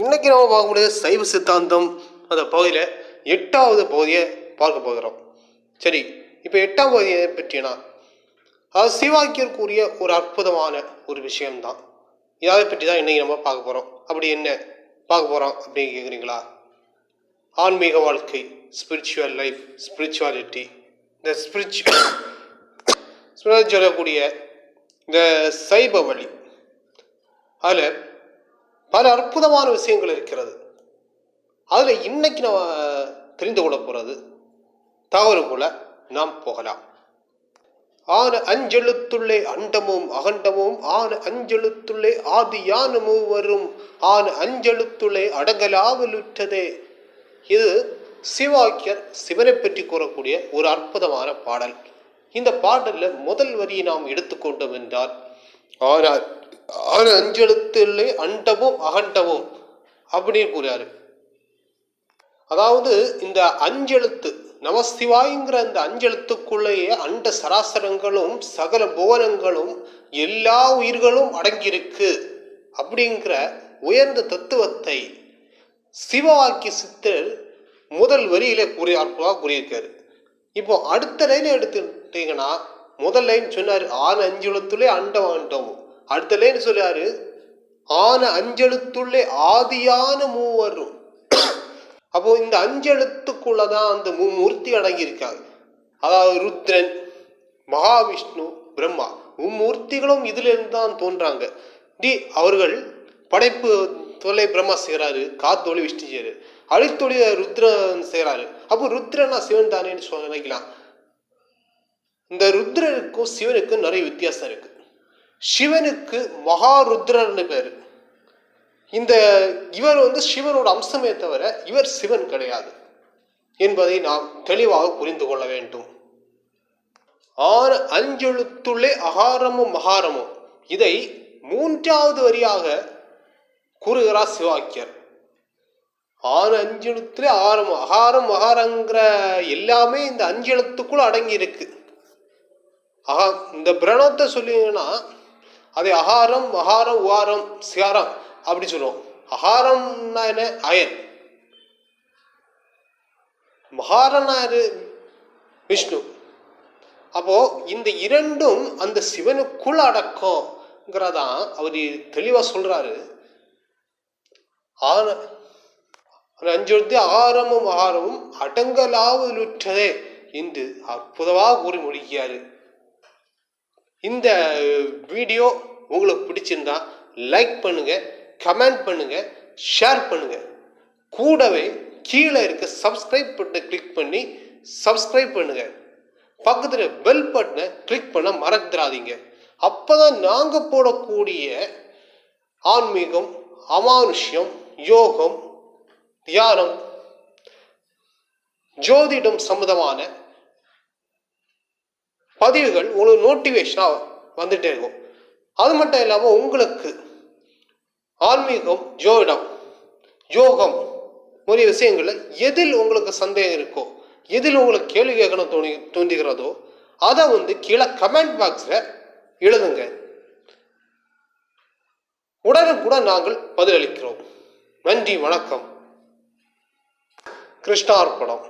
இன்னைக்கு நம்ம பார்க்கக்கூடிய சைவ சித்தாந்தம். அந்த பகுதியில் எட்டாவது பகுதியை பார்க்க போகிறோம். சரி இப்போ எட்டாம் பகுதியை பற்றினா அது சிவாக்கியர் கூறிய ஒரு அற்புதமான ஒரு விஷயம்தான். இதை பற்றி தான் இன்றைக்கி நம்ம பார்க்க போகிறோம் அப்படி என்ன பார்க்க போகிறோம் அப்படின்னு கேட்குறீங்களா ஆன்மீக வாழ்க்கை ஸ்பிரிச்சுவல் லைஃப் ஸ்பிரிச்சுவாலிட்டி இந்த ஸ்பிரிச்சு சொல்லக்கூடிய இந்த சைவ வழி. அதில் பல அற்புதமான விஷயங்கள் இருக்கிறது. அதில் இன்னைக்கு நம்ம தெரிந்து கொள்ள போகிறது தவறுக்குள்ள நாம் போகலாம். ஆன அஞ்செழுத்துள்ளே அண்டமும் அகண்டமும் ஆன அஞ்செழுத்துள்ளே ஆதியான மூவரும் ஆன அஞ்செழுத்துள்ளே அடங்கலாவலுற்றதே இது சிவாக்கியர் சிவனை பற்றி கூறக்கூடிய ஒரு அற்புதமான பாடல். இந்த பாடலில் முதல் வரியை நாம் எடுத்துக்கொண்டோம் என்றால் ஆனால் ஆன அஞ்செழுத்துள்ளே அண்டவும் அகண்டவும் அப்படின்னு கூறாரு அதாவது இந்த அஞ்செழுத்து நமசிவாய்ங்கிற அந்த அஞ்செழுத்துக்குள்ளேயே அண்ட சராசரங்களும் சகல புவனங்களும் எல்லா உயிர்களும் அடங்கியிருக்கு அப்படிங்கிற உயர்ந்த தத்துவத்தை சிவவாக்கிய சித்தர் முதல் வரியில கூறிய அற்புதமாக கூறியிருக்காரு. இப்போ அடுத்த லைன் எடுத்துட்டீங்கன்னா முதல் லைன் சொன்னார் ஆறு அஞ்சு எழுத்துலேயே அண்டம் அண்டம் அடுத்த லைன் சொல்லாரு ஆன அஞ்செழுத்துள்ளே ஆதியான மூவரும். அப்போ இந்த அஞ்செழுத்துக்குள்ள தான் அந்த மும்மூர்த்தி அடங்கியிருக்காங்க அதாவது ருத்ரன் மகாவிஷ்ணு பிரம்மா மும்மூர்த்திகளும் இதிலிருந்து தான் தோன்றாங்க. டி அவர்கள் படைப்பு தொலை பிரம்மா செய்கிறாரு காத்தொழி விஷ்ணு செய்யறாரு அழித்தொழி ருத்ரன் செய்கிறாரு அப்போ ருத்ரனா சிவன் தானேன்னு சொல்ல நினைக்கலாம். இந்த ருத்ரனுக்கும் சிவனுக்கும் நிறைய வித்தியாசம் இருக்கு. சிவனுக்கு மகாருத்ரர்னு பேர். இந்த இவர் வந்து சிவனோட அம்சமே தவிர இவர் சிவன் கிடையாது என்பதை நாம் தெளிவாக புரிந்து கொள்ள வேண்டும். ஆறு அஞ்செழுத்துள்ளே அகாரமும் மகாரமும். இதை மூன்றாவது வரியாக கூறுகிறார் சிவாக்கியர். ஆறு அஞ்செழுத்துல ஆரம் அகாரம் மகாரங்கிற எல்லாமே இந்த அஞ்செழுத்துக்குள்ள அடங்கி இருக்கு அகா இந்த பிரணத்தை சொல்லிங்கன்னா அதை அகாரம் மகாரம் உகாரம் சிகாரம் அப்படி சொல்லுவோம். அகாரம்னா என்ன? அயன். மகாரனா விஷ்ணு. அப்போ இந்த இரண்டும் அந்த சிவனுக்குள் அடக்கம்ங்கிறதான் அவர் தெளிவாக சொல்றாரு. ஆன அஞ்சொழுத்து அகாரமும் அகாரமும் அடங்கலாவலுற்றதே என்று அற்புதமாக கூறி முடிக்கிறாரு. இந்த வீடியோ உங்களுக்கு பிடிச்சிருந்தா லைக் பண்ணுங்கள் கமெண்ட் பண்ணுங்கள் ஷேர் பண்ணுங்கள் கூடவே கீழே இருக்க சப்ஸ்கிரைப் பட்டனை கிளிக் பண்ணி சப்ஸ்கிரைப் பண்ணுங்கள் பக்கத்தில் பெல் பட்டனை கிளிக் பண்ண மறந்துடாதீங்க. அப்போ தான் நாங்கள் போடக்கூடிய ஆன்மீகம் அமானுஷ்யம் யோகம் தியானம் ஜோதிடம் சம்மதமான பதிவுகள் உங்களுக்கு நோட்டிவேஷனாக வந்துகிட்டே இருக்கும். அது மட்டும் இல்லாமல் உங்களுக்கு ஆன்மீகம் ஜோதிடம் யோகம் முதலிய விஷயங்களில் எதில் உங்களுக்கு சந்தேகம் இருக்கோ எதில் உங்களுக்கு கேள்வி கேட்கணும் தோணி தோன்றுகிறதோ அதை வந்து கீழே கமெண்ட் பாக்ஸில் எழுதுங்க. உடனுக்குடன் நாங்கள் பதிலளிக்கிறோம். நன்றி வணக்கம். கிருஷ்ணார்ப்பணம்